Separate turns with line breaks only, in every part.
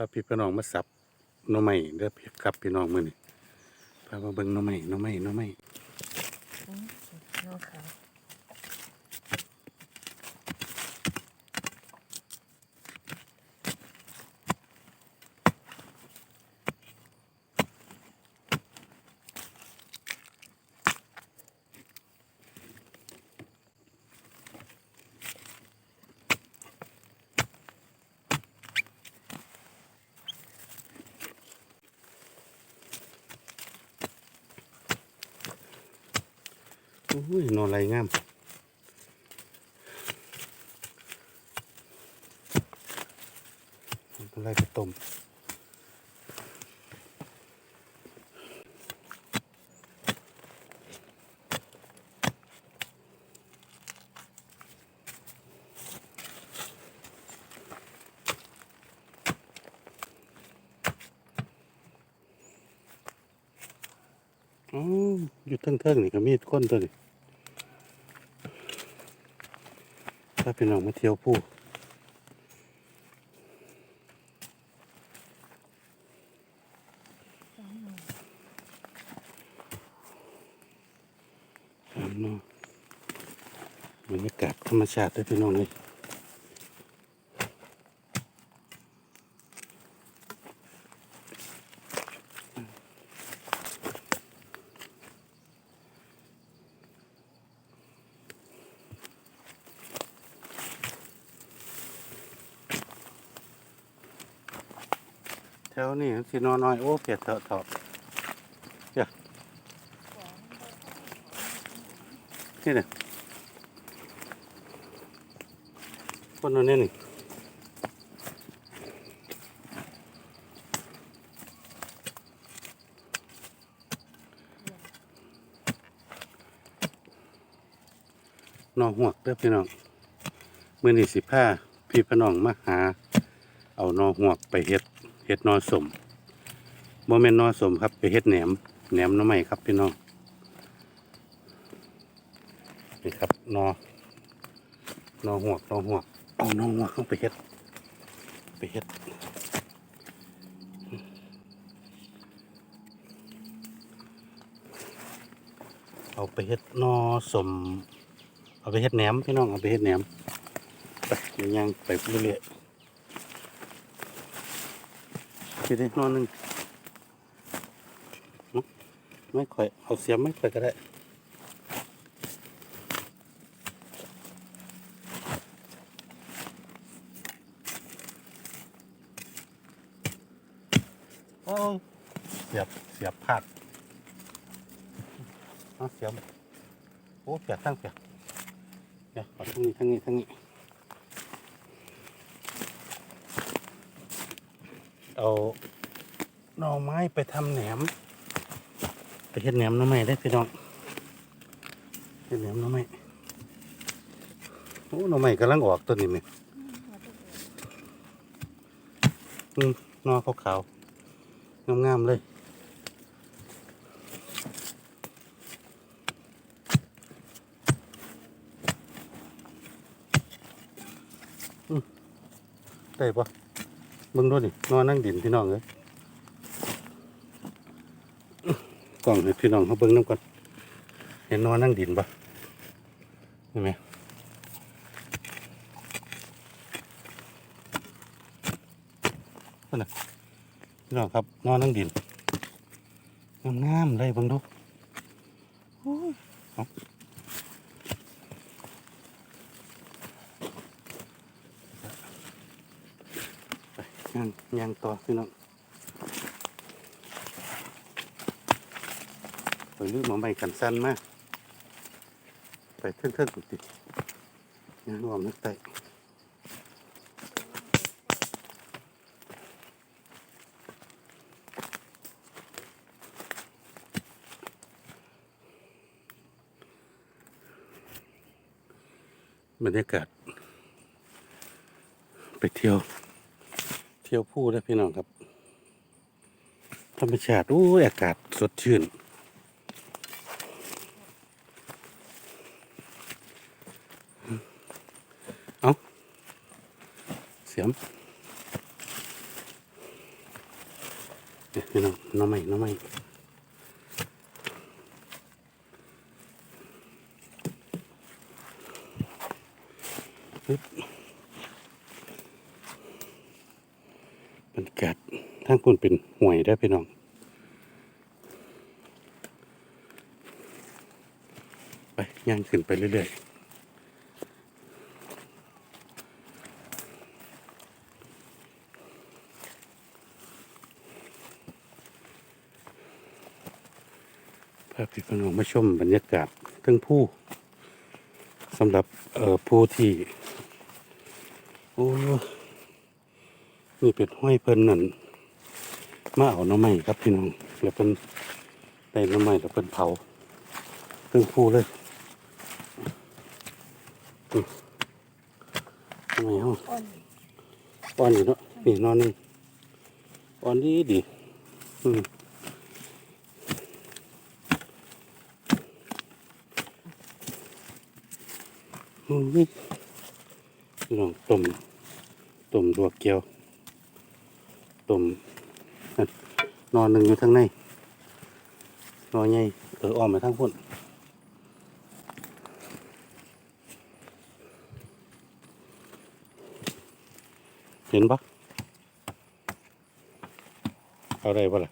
พาพี่พี่น้องมาสับหน่อไม้เด้อพี่ครับพี่น้องมื้อนี้พามาเบิ่งหน่อไม้หน่อไม้หน่อไม้
น้องขาว
อุ้ยนอนไหลงามอะไรไปต้มอ๋ออยู่เทิงๆนี่ก็มีคนตัวนี้ ถ้าพี่น้องมาเที่ยวผู้สามเนาะบรรยากาศธรรมชาติด้วยพี่น้องเลย วนี้สินอนน้อยโอ้เปียกเถอะเถอะเดี๋ยวนี่เนี่ยคนนอนนี่นี่นอนหวกเด้อพี่น้องมื่อนี้สิผ้าพี่พน้องมาหา เอานอหวกไปเฮ็ด เฮ็ดนอสมโมเมนนอสมครับไปเฮ็ดแหนมแหนมน้ำใหม่ครับพี่น้องนี่ครับนอนอหวกนอหวกเอานอหวกเข้าไปเฮ็ดไปเฮ็ดเอาไปเฮ็ดนอสมเอาไปเฮ็ดแหนมพี่น้องเอาไปเฮ็ดแหนมไปยวย่างไปเรื่อยๆ ทีนี้นอนหนึ่งเนาะไม่ค่อย เอาเสียมไม่ค่อยก็ได้โอ้เสียบ เสียบพลาดเอาเสียบ โอ้เปียกตั้งเปียกเดี๋ยวเอาทั้งนี้ทั้งนี้ทั้งนี้ เอาหน่อไม้ไปทำแหนม ไปเฮ็ดแหนมน่อไม้ได้พี่น้องเฮ็ดแหนมน่อไม้โอ้หน่อไม้กำลังออกตัวนี้ไหมอืมหน่อขาวๆงามๆเลยได้ปะ บิ่งดูนี่นอนนั่งดินพี่น้องเลยกล่องให้พี่น้องเขาเบิ่งน้ำก่อนเห็นนอนนั่งดินปะเห็นไหมนั่นะพี่น้องครับนอนนั่งดินงามๆเลยเบิ่งดูโอ้ยเอา ย่างต่อพี่น้องไปลืมมาใหม่กันสั้นมากไปเทิงๆกุฏิย่างรวมนักไตบรรยากาศไปเที่ยว เที่ยวผู้ได้พี่น้องครับ ธรรมชาติโอ้อากาศสดชื่น เอาเสียมพี่น้องน้องใหม่น้องใหม่ปึ๊บบรรยากาศ ทางคุณเป็นห่วยได้พี่น้องไปย่างขึ้นไปเรื่อยๆพาพี่น้องมาชมบรรยากาศทั้งผู้สำหรับเอ่อผู้ที่โอ้นี่เป็นห้อยเพลินนั่น มาเอาน้ำไม้ครับพี่น้องแล้วเพิ่นได้หน้ำไม้แล้วเพิ่นเผาทั้งผู้เลยทำไมเฮา
อ่อน
อ่อนอยู่เนาะนี่นอนนี่อ่อนดีดีอืมอืมนี่ลองต้มต้มลวกเกี๊ยวต้ม นอนหนึ่งอยู่ทางในนอนใหญ่เอออ้อมมาทางพุ่นเห็นปะเอาได้ปะล่ะ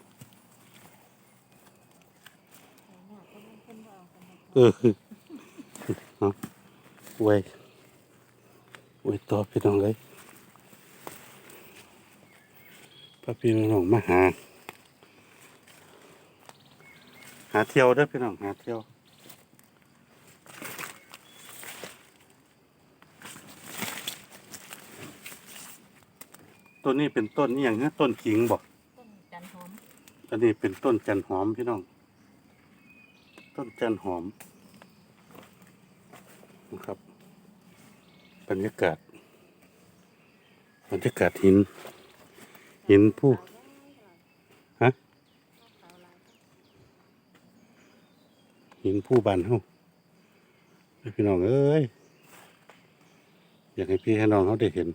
เออเอาไว้ไว้ต่อพี่น้องเลยพระพี่น้องมาหา หาเที่ยวเด้อพี่น้องหาเที่ยวต้นนี้เป็นต้นนี่อย่างนี้ต้นขิงบอก
ต้นจันหอม
อันนี้เป็นต้นจันหอมพี่น้อง ต้นจันหอมนะครับบรรยากาศบรรยากาศหินหินผู้ ฮะ หินผู้บานเฮาพี่น้องเอ้ยอยากให้พี่ให้น้องเขาได้เห็น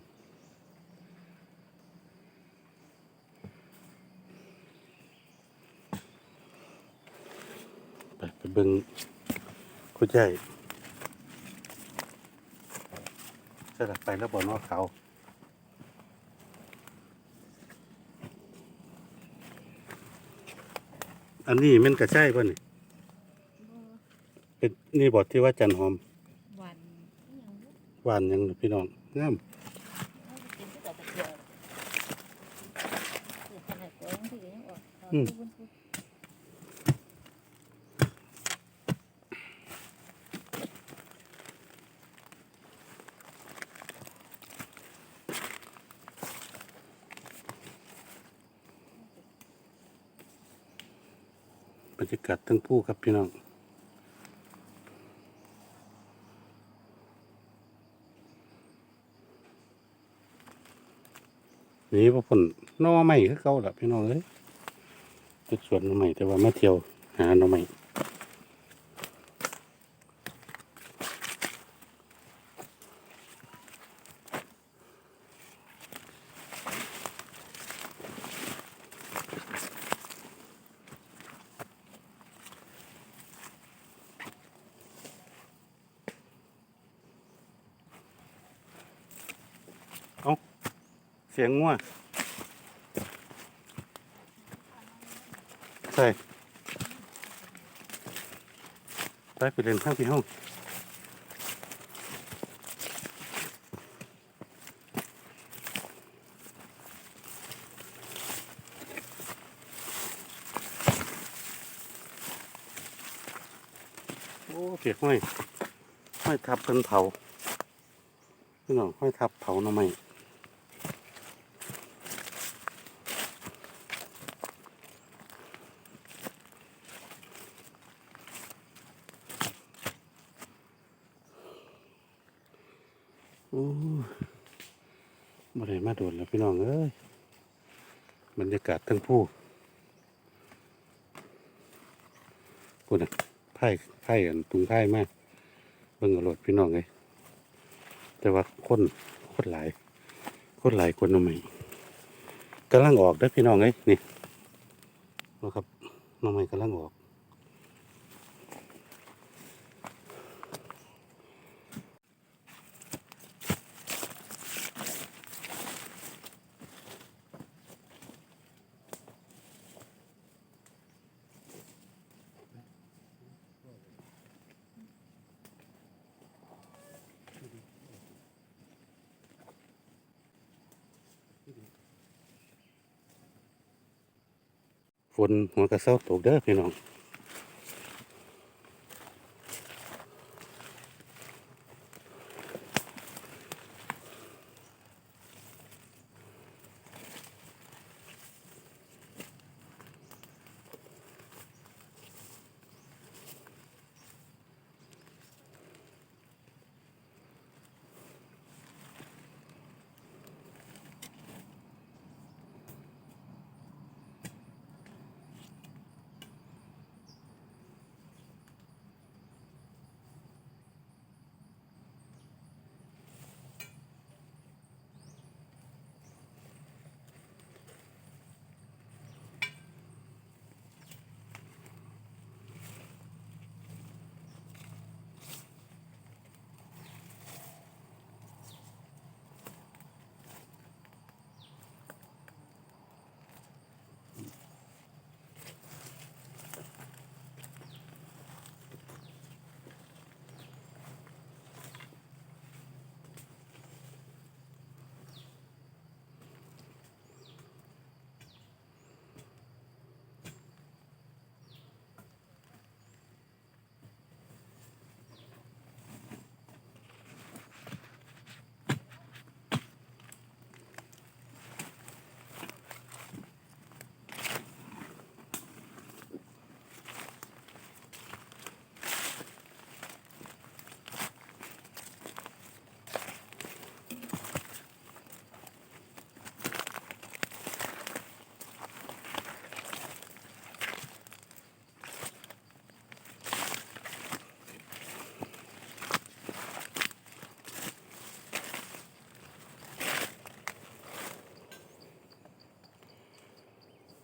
ไปไปเบิ่งคุณใหญ่สลับไปแล้วบอนว่าเขาอันนี้มันกระใช่ป่ะนี่ เป็นนี่บทที่ว่าจันหอม
หวานอหย่างนี้
หวานหยังพี่น้องงาม
เอาไปกินที่ดอกกระเจียวเดี๋ยวขนาดตัวยังถือยังออกเอาที่บนภู
บรรยากาศทั้งผู้ครับพี่น้อง นี่ว่าผลน่อใหม่คือเก่าละพี่น้องเอ้ยจุดสวนน่อใหม่แต่ว่ามาเที่ยวหาน่อใหม่ เสียงงัวใช่ไปไปเล่นข้างพี่ห้องโอ้เปียกห้อยห้อยทับเป็นเผาพี่น้องห้อยทับเผาหน่อไม้ ด้มาโดนแล้วพี่น้องเอ้ยบรรยากาศทั้งผู้พูดนะไพ่ไพ่กันตุงไพ่มากเบิ่งอารถพี่น้องเลยแต่ว่าคนคนหลาย คนหลายคนทำไมกำลังออกได้พี่น้องเอ้ยนี่นะครับน้องใหม่กำลังออก ฝนหัวกระเซ้าตกเด้อพี่น้อง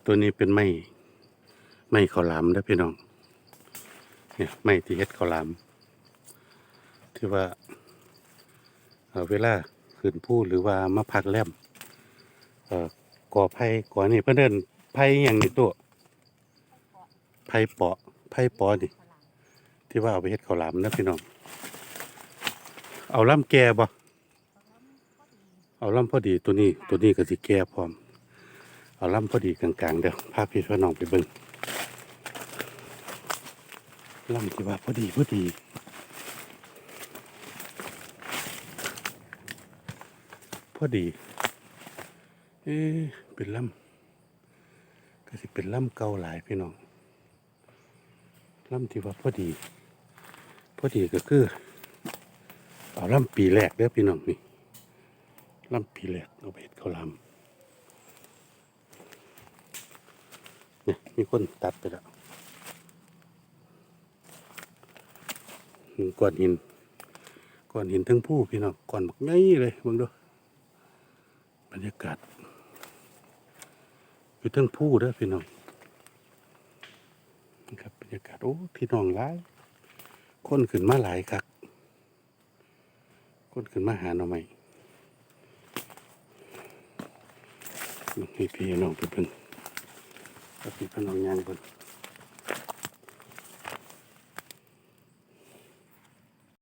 ตัวนี้เป็นไม้ไม้ข้าวหลามเด้อพี่น้อง เนี่ยไม้ที่เฮ็ดข้าวหลาม ที่ว่าเอ่อเวลาขึ้นผู้หรือว่ามาพักแรมเอ่อก่อไผ่ก่อนี่เพิ่นเดินไผ่อย่างนี้ตัวไผ่เปาะไผ่ปอนี่ที่ว่าเอาไปเฮ็ดข้าวหลามนะพี่น้อง เอาลำแก่บ่เอาลำพอดีตัวนี้ตัวนี้ก็สิแก่พร้อม เอาลำพอดีกลางๆเดี๋ยวพาพี่พี่น้องไปเบิ่งล่ำที่ว่าพอดีพอดีพอดีเอ๊เป็นล่ำก็สิเป็นล่ำเก่าหลายพี่น้องล่ำที่ว่าพอดี พอดีก็คือ เอาล่ำปีแรกเด้อพี่น้องนี่ล่ำปีแรกเอาไปเฮ็ดข้าวหลา มีคนตัดไปแล้วก้อนหินก้อนหินทั้งผู้พี่น้องก้อนบักใหญ่เลยบิ่งดูบรรยากาศอยู่ทั้งผู้เด้อพี่น้องนะครับบรรยากาศโอ้พี่น้องหลายคนขึ้นมาหลายคักคนขึ้นมาหาหน่อไม้นี่พี่น้องเพิ่ง ก็คือพนองยางคน